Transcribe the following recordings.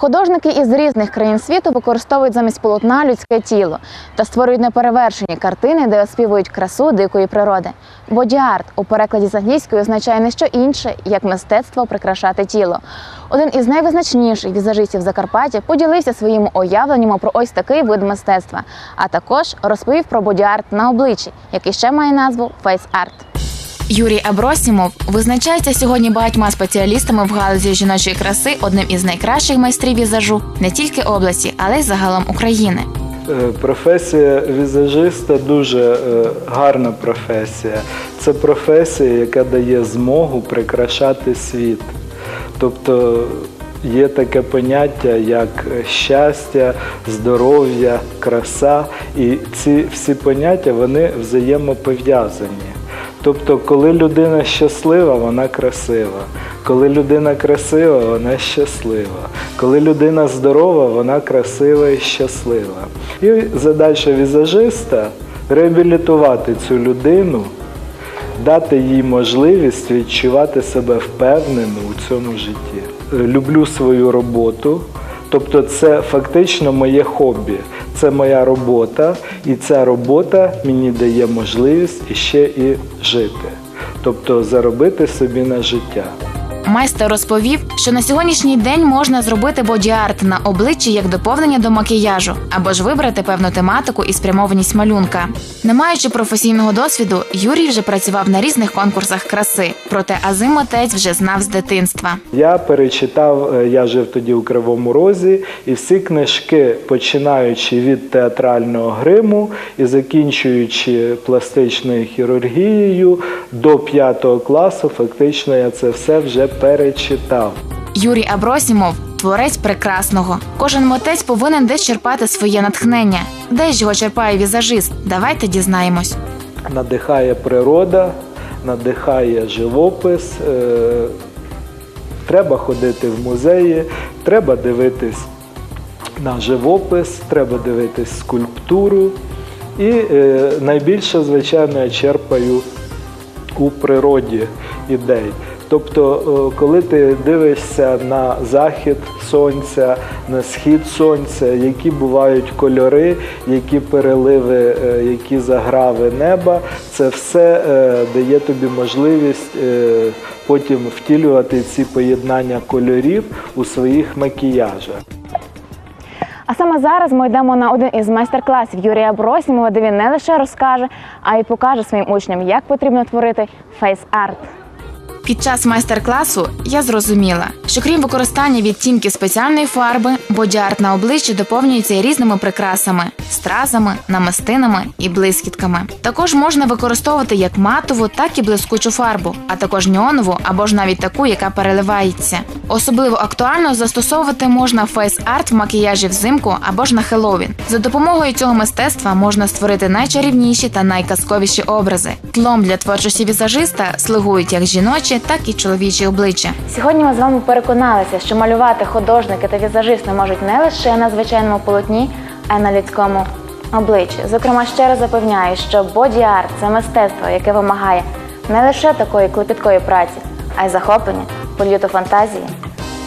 Художники із різних країн світу використовують замість полотна людське тіло та створюють неперевершені картини, де оспівують красу дикої природи. Боді-арт у перекладі з англійської означає не що інше, як мистецтво прикрашати тіло. Один із найвизначніших візажистів Закарпаття поділився своїми уявленнями про ось такий вид мистецтва, а також розповів про боді-арт на обличчі, який ще має назву фейс-арт. Юрій Абросімов визначається сьогодні багатьма спеціалістами в галузі жіночої краси одним із найкращих майстрів візажу не тільки області, але й загалом України. Е, Професія візажиста дуже е, гарна професія. Це професія, яка дає змогу прикрашати світ. Тобто є таке поняття як щастя, здоров'я, краса, і ці всі поняття вони взаємопов'язані. Тобто, коли людина щаслива, вона красива. Коли людина красива, вона щаслива. Коли людина здорова, вона красива і щаслива. І задача візажиста реабілітувати цю людину, дати їй можливість відчувати себе впевнено у цьому житті. Люблю свою роботу, тобто це фактично моє хобі, це моя робота, і ця робота мені дає можливість ще і жити, тобто заробити собі на життя. Майстер розповів, що на сьогоднішній день можна зробити боді-арт на обличчі як доповнення до макіяжу, або ж вибрати певну тематику і спрямованість малюнка. Не маючи професійного досвіду, Юрій вже працював на різних конкурсах краси, проте азим отець вже знав з дитинства. Я перечитав, е, я жив тоді у Кривому Розі, і всі книжки, починаючи від театрального гриму і закінчуючи пластичною хірургією до п'ятого класу, фактично я це все вже перечитав. Юрій Абросімов творець прекрасного. Кожен митець повинен десь черпати своє натхнення. Де ж його черпає візажист? Давайте дізнаємось. Надихає природа, надихає живопис. е, Треба ходити в музеї, треба дивитись на живопис, треба дивитись скульптуру. І е, найбільше, звичайно, я черпаю у природі ідей. Тобто, е, коли ти дивишся на захід сонця, на схід сонця, які бувають кольори, які переливи, е, які заграви неба, це все е, дає тобі можливість потім втілювати ці поєднання кольорів у своїх макіяжах. А саме зараз ми йдемо на один із майстер-класів Юрія Бросімова, де він не лише розкаже, а й покаже своїм учням, як потрібно творити фейс-арт. Під час майстер-класу я зрозуміла, що крім використання відтінки спеціальної фарби, боді-арт на обличчі доповнюється різними прикрасами, стразами, намистинами і блискітками. Також можна використовувати як матову, так і блискучу фарбу, а також неонову або ж навіть таку, яка переливається. Особливо актуально застосовувати можна фейс-арт в макіяжі взимку або ж на Хеллоуін. За допомогою цього мистецтва можна створити найчарівніші та найказковіші образи. Тлом для творчості візажиста слугують як жіночі, так і чоловічі обличчя. Сьогодні ми з вами переконалися, що малювати художники та візажисти можуть не лише на звичайному полотні, а й на людському обличчі. Зокрема, ще раз запевняю, що боді-арт – це мистецтво, яке вимагає не лише такої клопіткої праці, а й захоплення, польоту фантазії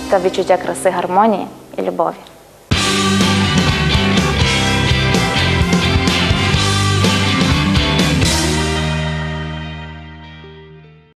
та відчуття краси, гармонії і любові.